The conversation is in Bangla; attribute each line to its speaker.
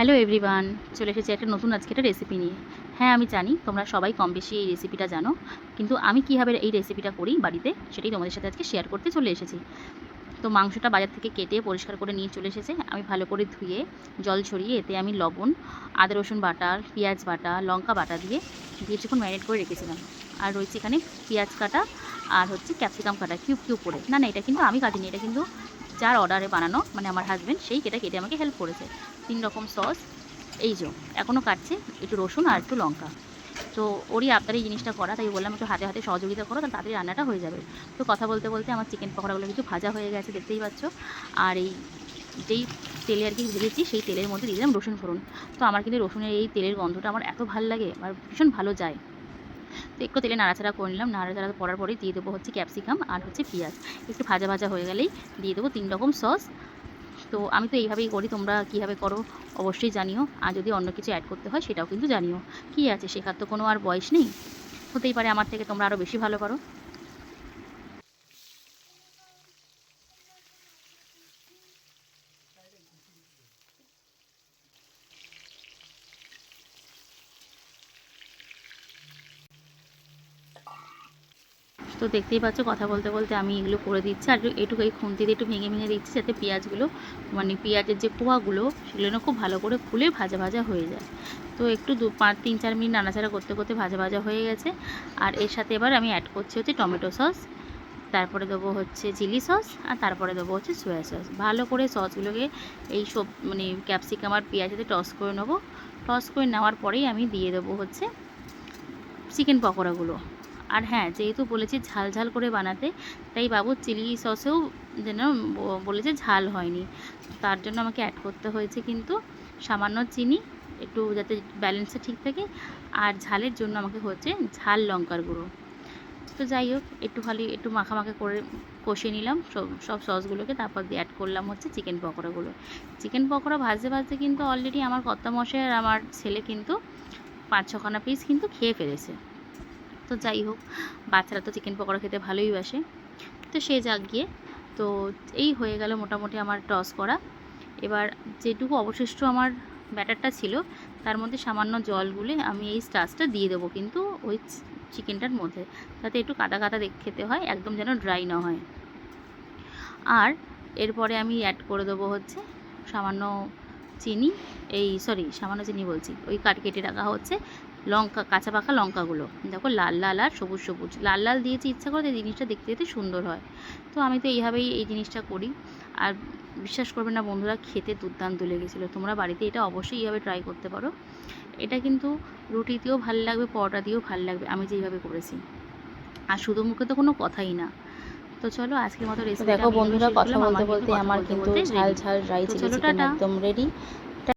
Speaker 1: হ্যালো এভরিওয়ান চলে এসেছি একটা নতুন আজকে একটা রেসিপি নিয়ে। হ্যাঁ আমি জানি তোমরা সবাই কম বেশি এই রেসিপিটা জানো, কিন্তু আমি কীভাবে এই রেসিপিটা করি বাড়িতে সেটাই তোমাদের সাথে আজকে শেয়ার করতে চলে এসেছি। তো মাংসটা বাজার থেকে কেটে পরিষ্কার করে নিয়ে চলে এসেছে। আমি ভালো করে ধুয়ে, জল ছড়িয়ে এতে আমি লবণ, আদা, রসুন বাটা, পেঁয়াজ বাটা, লঙ্কা বাটা দিয়ে কিছুক্ষণ ম্যারিনেট করে রেখেছিলাম। আর রয়েছে এখানে পেঁয়াজ কাটা আর হচ্ছে ক্যাপসিকাম কাটা কিউব কিউব করে। না না, এটা কিন্তু আমি কাটিনি, এটা কিন্তু যার অর্ডারে বানানো মানে আমার হাজব্যান্ড সেই কেটে কেটে আমাকে হেল্প করেছে। তিন রকম সস এই যে এখনও কাটছে, একটু রসুন আর একটু লঙ্কা। তো ওরই আপনার এই জিনিসটা করা, তাই বললাম একটু হাতে হাতে সহযোগিতা করো, তাহলে তাড়াতাড়ি রান্নাটা হয়ে যাবে। তো কথা বলতে বলতে আমার চিকেন পকোড়াগুলো কিছু ভাজা হয়ে গেছে, দেখতেই পাচ্ছ। আর এই যেই তেলে আর কি ভেজেছি, সেই তেলের মধ্যে দিয়ে দিলাম রসুন ফোড়ন। তো আমার কিন্তু রসুনের এই তেলের গন্ধটা আমার এত ভালো লাগে আর ভীষণ ভালো যায়। তো একটু তেলে নাড়াচাড়া করে নিলাম। নাড়াচাড়া করার পরেই দিয়ে দেবো হচ্ছে ক্যাপসিকাম আর হচ্ছে পেঁয়াজ। একটু ভাজা ভাজা হয়ে গেলেই দিয়ে দেবো তিন রকম সস। তো আমি তো এইভাবেই করি, তোমরা কীভাবে করো অবশ্যই জানিও। আর যদি অন্য কিছু অ্যাড করতে হয় সেটাও কিন্তু জানিও। কী আছে? শেখার তো কোনো আর বয়স নেই। হতেই পারে আমার থেকে তোমরা আরও বেশি ভালো পারো তো দেখতেই পাচ্ছ, কথা বলতে বলতে আমি এগুলো করে দিচ্ছি। আর এটুকু এই খুন্তি দিয়ে একটু ভেঙে ভেঙে দিচ্ছি যাতে পেঁয়াজগুলো মানে পেঁয়াজের যে কোয়াগুলো সেগুলো খুব ভালো করে খুলে ভাজা ভাজা হয়ে যায়। তো একটু দু, পাঁচ, তিন, চার মিনিট নাড়াচাড়া করতে করতে ভাজা ভাজা হয়ে গেছে। আর এর সাথে এবার আমি অ্যাড করছি হচ্ছে টমেটো সস, তারপরে দেবো হচ্ছে চিলি সস, আর তারপরে দেবো হচ্ছে সয়া সস ভালো করে সসগুলোকে এই সব মানে ক্যাপসিকাম আর পেঁয়াজেতে টস করে নেব। টস করে নেওয়ার পরেই আমি দিয়ে দেবো হচ্ছে চিকেন পকোড়াগুলো। আর হ্যাঁ যেহেতু বলেছি ঝাল ঝাল করে বানাতে, তাই বাবু চিলি সসেও যেন বলেছে ঝাল হয়নি। তার জন্য আমাকে অ্যাড করতে হয়েছে কিন্তু সামান্য চিনি, একটু যাতে ব্যালেন্সটা ঠিক থাকে। আর ঝালের জন্য আমাকে হচ্ছে ঝাল লঙ্কার গুঁড়ো। তো যাই হোক, একটু খালি একটু মাখামাখা করে কষে নিলাম। সব সব সসগুলোকে তারপর দিয়ে অ্যাড করলাম হচ্ছে চিকেন পকোড়াগুলো। চিকেন পকোড়া ভাজতে ভাজতে কিন্তু অলরেডি আমার কর্তামশাই আর আমার ছেলে কিন্তু পাঁচ ছখানা পিস কিন্তু খেয়ে ফেলেছে। তো যাই হোক, বাচ্চারা তো চিকেন পকোড়া খেতে ভালোই বাসে। তো সে যাক গিয়ে, তো এই হয়ে গেল মোটামুটি আমার টস করা। এবার যেটুকু অবশিষ্ট আমার ব্যাটারটা ছিল, তার মধ্যে সামান্য জল গুলে আমি এই স্টাচটা দিয়ে দেবো কিন্তু ওই চিকেনটার মধ্যে। যাতে একটু কাদা কাদা দেখ, খেতে হয়, একদম যেন ড্রাই না হয়। আর এরপরে আমি অ্যাড করে দেবো হচ্ছে সামান্য চিনি, এই সরি সামান্য চিনি বলছি, ওই কাট কেটে রাখা হচ্ছে। লঙ্কা কাঁচা পাকা লঙ্কাগুলো। দেখো লাল লাল আর সবুজ সবুজ। লাল লাল দিয়েছি ইচ্ছা করে যে জিনিসটা দেখতে দেখতে সুন্দর হয়। তো আমি তো এইভাবেই এই জিনিসটা করি। আর বিশ্বাস করবে না বন্ধুরা খেতে দুর্দান্ত লেগেছিলো। তোমরা বাড়িতে এটা অবশ্যই এইভাবে ট্রাই করতে পারো। এটা কিন্তু রুটিতেও ভালো লাগবে পরোটা দিয়েও ভালো লাগবে। আমি যেইভাবে করেছি। আর শুধু মুখে তো কোনো কথাই না। তো চলো আজকের মতো রেসিপি
Speaker 2: দেখো বন্ধুরা কথা বলতে বলতে আমার কিন্তু ঝাল ঝাল রাই
Speaker 1: তো
Speaker 2: চিলি
Speaker 1: চলো
Speaker 2: চিকেন
Speaker 1: টাটা।
Speaker 2: একদম রেডি